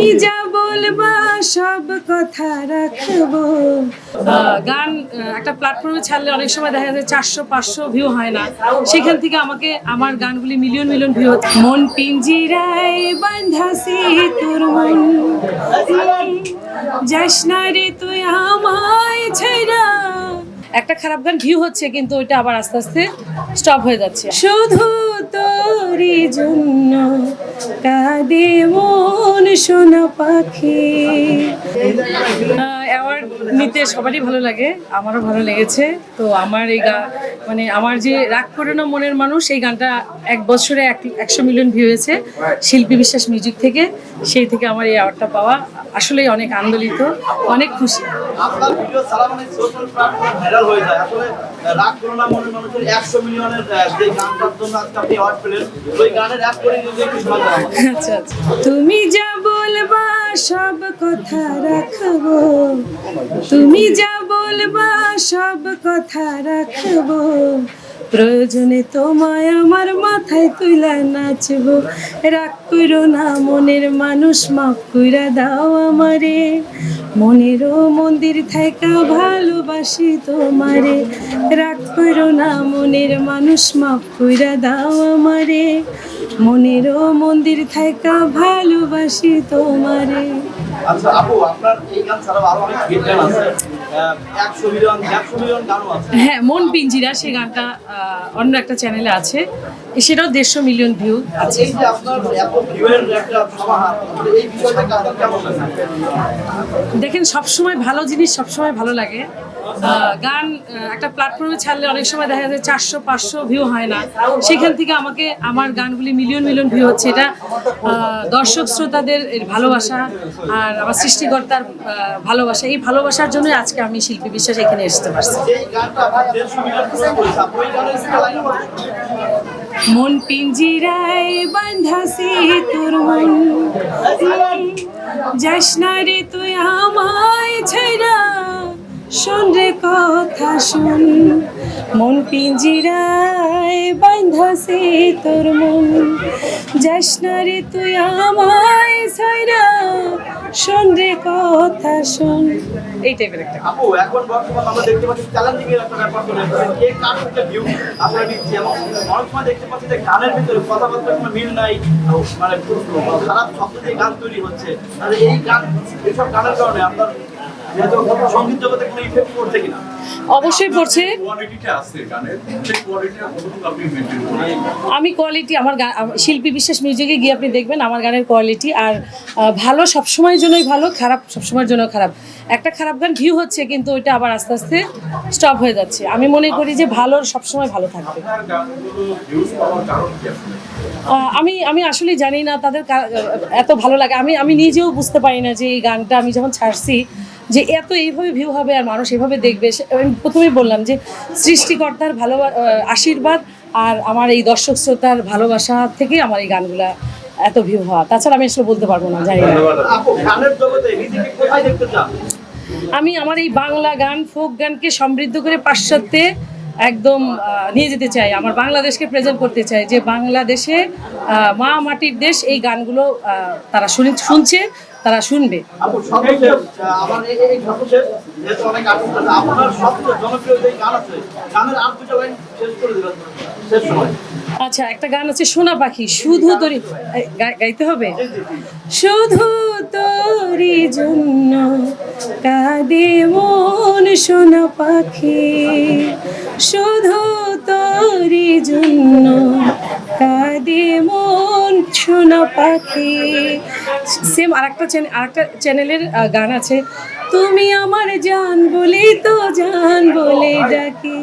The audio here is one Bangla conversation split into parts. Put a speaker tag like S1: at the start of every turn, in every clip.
S1: তুমি যা বলবা, সব কথা রাখব।
S2: গান একটা প্ল্যাটফর্মে ছাড়লে অনেক সময় দেখা যায় চারশো, পাঁচশো ভিউ হয় না। সেখান থেকে আমাকে, আমার গানগুলি মিলিয়ন মিলিয়ন ভিউ হচ্ছে।
S1: মন পিঞ্জিরায় বান্ধাসি তোর মন। যাস রে তুই আমায় ছেড়া
S2: একটা খারাপ গান ভিউ হচ্ছে, কিন্তু ওইটা আবার আস্তে আস্তে স্টপ হয়ে যাচ্ছে।
S1: শুধু তোরই জন্য কাঁদে মন সোনা পাখি।
S2: অ্যাওয়ার্ড নিতে সবারই ভালো লাগে আমারও ভালো লেগেছে। তো আমার এই গান মানে আমার যে রাগ করে না মনের মানুষ এই গানটা এক বছরে এক একশো মিলিয়ন ভিউ হয়েছে শিল্পী বিশ্বাস মিউজিক থেকে। সেই থেকে আমার এই অ্যাওয়ার্ডটা পাওয়া আসলেই অনেক আন্দোলিত অনেক খুশি। আচ্ছা আচ্ছা।
S1: তুমি যা বলবা সব কথা রাখব। তুমি যা বলবা সব কথা রাখব। প্রয়োজনে তোমায় আমার মাথায় তুইলা নাচবো। রাগ করো না, মনের মানুষ মাফ কইরা দাও আমারে। মনেরও মন্দির থাকা ভালোবাসি তোমারে। রাগ করো না, মনের মানুষ মাফ কইরা দাও আমারে। মনেরও মন্দির থাকা ভালোবাসি তোমারে।
S3: আচ্ছা আপু, আপনার এই গান ছাড়াও আরও অনেক গান আছে।
S2: হ্যাঁ মন পিঞ্জিরা সেই গানটা অন্য একটা চ্যানেলে আছে। সেটাও দেড়শো মিলিয়ন ভিউ আছে। দেখেন সবসময় ভালো জিনিস সবসময় ভালো লাগে। গান একটা প্ল্যাটফর্মে ছাড়লে অনেক সময় দেখা যায় চারশো পাঁচশো ভিউ হয় না। সেখান থেকে আমাকে আমার গানগুলি মিলিয়ন মিলিয়ন ভিউ হচ্ছে। এটা দর্শক শ্রোতাদের এর ভালোবাসা আর আমার সৃষ্টিকর্তার ভালোবাসা। এই ভালোবাসার জন্য আজকে আমি শিল্পী বিশ্বাস এখানে আসতে পারছি।
S1: মন পিঞ্জিরায় বান্ধাসি তোর মন না তুই আমায় ছেড়া, শোন রে কথা শোন। মন পিঞ্জিরায় বান্ধাসি তোর মন না তুই আমায় শোন রে, কথা শোন।
S2: এই টাইপের একটা
S3: আপু, এখন বর্তমান আমরা দেখতে পাচ্ছি চ্যালেঞ্জিং এর একটা ব্যাপার চলে এসেছে। কে কার একটা ভিউ আপনারা নিচ্ছে এবং অনেক সময় দেখতে পাচ্ছি যে গানের ভিতরে কথাবার্তার কোনো মিল নাই মানে খারাপ শব্দ দিয়ে গান তৈরি হচ্ছে। আর এই গান, এইসব গানের কারণে আপনার সংগীত জগতে কোনো ইফেক্ট পড়ছে কিনা?
S2: অবশ্যই পড়ছে। আমি কোয়ালিটি আমার শিল্পী বিশ্বাস মিউজিকে গিয়ে আপনি দেখবেন আমার গানের কোয়ালিটি আর ভালো সবসময়ের জন্যই ভালো খারাপ সবসময়ের জন্য খারাপ। একটা খারাপ গান ভিউ হচ্ছে কিন্তু ওইটা আবার আস্তে আস্তে স্টপ হয়ে যাচ্ছে। আমি মনে করি যে ভালো সবসময় ভালো থাকবে। আমি আমি আসলে জানি না তাদের এত ভালো লাগে। আমি আমি নিজেও বুঝতে পারি না যে এই গানটা আমি যখন ছাড়ছি যে এত এইভাবে ভিউ হবে আর মানুষ এভাবে দেখবে সে- আমি প্রথমেই বললাম যে সৃষ্টিকর্তার ভালো আশীর্বাদ আর আমার এই দর্শক শ্রোতার ভালোবাসা থেকে আমার এই গানগুলা এত ভিউ হওয়া। তাছাড়া আমি আসলে বলতে পারব না জানি আমি আমার এই বাংলা গান ফোক গানকে সমৃদ্ধ করে পাশ্চাত্যে একদম নিয়ে যেতে চাই আমার বাংলাদেশকে প্রেজেন্ট করতে চাই যে বাংলাদেশে মা মাটির দেশ এই গানগুলো তারা শুনে শুনছে। তারা শুনবে। আচ্ছা একটা গান আছে সোনা পাখি শুধু তোর গাইতে হবে?
S1: শুধু তোরই জন্য কাঁদে মন সোনা পাখি। শুধু তোরই জন্য কাঁদে মন সোনা পাখি।
S2: সেম আরেকটা চ্যানেল আরেকটা চ্যানেলের গান আছে।
S1: তুমি আমার জান বলে তো জান বলে ডাকি।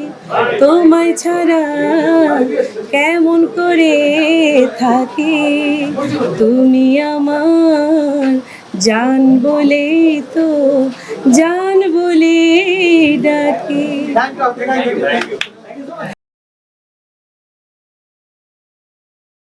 S1: তোমায় ছাড়া কেমন করে থাকি? তুমি আমার জান বলে তো জান বলে ডাকি।